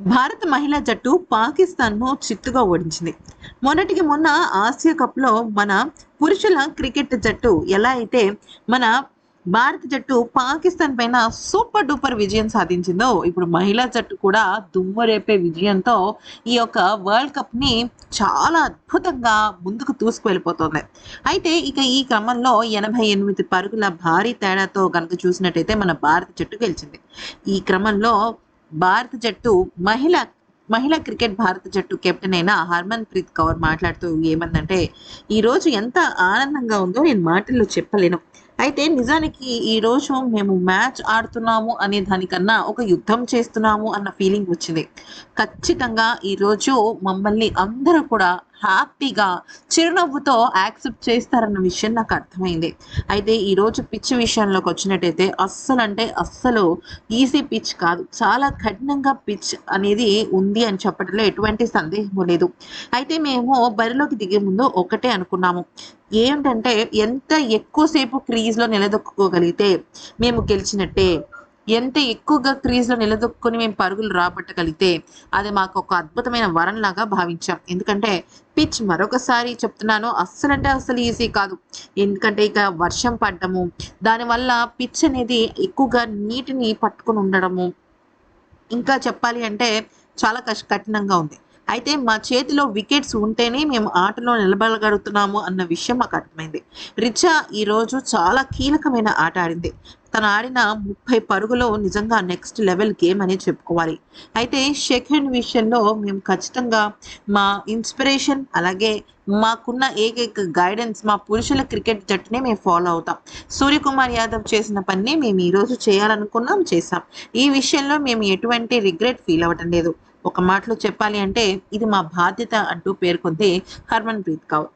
భారత మహిళా జట్టు పాకిస్తాన్ను చిత్తుగా ఓడించింది. మొన్నటికి మొన్న ఆసియా కప్లో మన పురుషుల క్రికెట్ జట్టు ఎలా అయితే మన భారత జట్టు పాకిస్తాన్ పైన సూపర్ డూపర్ విజయం సాధించిందో ఇప్పుడు మహిళా జట్టు కూడా దుమ్ము విజయంతో ఈ యొక్క వరల్డ్ కప్ని చాలా అద్భుతంగా ముందుకు దూసుకువెళ్ళిపోతుంది. అయితే ఇక ఈ క్రమంలో ఎనభై ఎనిమిది పరుగుల భారీ తేడాతో కనుక చూసినట్టయితే మన భారత జట్టు గెలిచింది. ఈ క్రమంలో భారత జట్టు మహిళ మహిళా క్రికెట్ భారత జట్టు కెప్టెన్ అయిన హర్మన్ ప్రీత్ కౌర్ మాట్లాడుతూ ఏమందంటే ఈరోజు ఎంత ఆనందంగా ఉందో నేను మాటల్లో చెప్పలేను. అయితే నిజానికి ఈరోజు మేము మ్యాచ్ ఆడుతున్నాము అనే దానికన్నా ఒక యుద్ధం చేస్తున్నాము అన్న ఫీలింగ్ వచ్చింది. ఖచ్చితంగా ఈరోజు మమ్మల్ని అందరూ కూడా హ్యాపీగా చిరునవ్వుతో యాక్సెప్ట్ చేస్తారన్న విషయం నాకు అర్థమైంది. అయితే ఈరోజు పిచ్ విషయంలోకి వచ్చినట్టయితే అస్సలు అంటే అస్సలు ఈజీ పిచ్ కాదు. చాలా కఠినంగా పిచ్ అనేది ఉంది అని చెప్పడంలో ఎటువంటి సందేహం లేదు. అయితే మేము బరిలోకి దిగే ముందు ఒకటే అనుకున్నాము. ఏంటంటే ఎంత ఎక్కువసేపు క్రీజ్లో నిలదొక్కుకోగలిగితే మేము గెలిచినట్టే ఎంత ఎక్కువగా క్రీజ్లో నిలదొక్కుని మేము పరుగులు రాబట్టగలిగితే అది మాకు ఒక అద్భుతమైన వరంలాగా భావించాం. ఎందుకంటే పిచ్ మరొకసారి చెప్తున్నాను అస్సలంటే అస్సలు ఈజీ కాదు. ఎందుకంటే ఇక వర్షం పడ్డము దానివల్ల పిచ్ అనేది ఎక్కువగా నీటిని పట్టుకుని ఉండడము. ఇంకా చెప్పాలి అంటే చాలా కష్ట కఠినంగా ఉంది. అయితే మా చేతిలో వికెట్స్ ఉంటేనే మేము ఆటలో నిలబడగలుగుతున్నాము అన్న విషయం మాకు అర్థమైంది. రిచా ఈరోజు చాలా కీలకమైన ఆట ఆడింది. తను ఆడిన ముప్పై పరుగులో నిజంగా నెక్స్ట్ లెవెల్ గేమ్ అని చెప్పుకోవాలి. అయితే సెకండ్ విషయంలో మేము ఖచ్చితంగా మా ఇన్స్పిరేషన్ అలాగే మాకున్న ఏకైక గైడెన్స్ మా పురుషుల క్రికెట్ జట్టునే మేము ఫాలో అవుతాం. సూర్యకుమార్ యాదవ్ చేసిన పని మేము ఈరోజు చేయాలనుకున్నాం చేసాం ఈ విషయంలో మేము ఎటువంటి రిగ్రెట్ ఫీల్ అవ్వటం లేదు. ఒక మాటలో చెప్పాలి అంటే ఇది మా బాధ్యత అంటూ పేర్కొంది హర్మన్ ప్రీత్ కౌర్.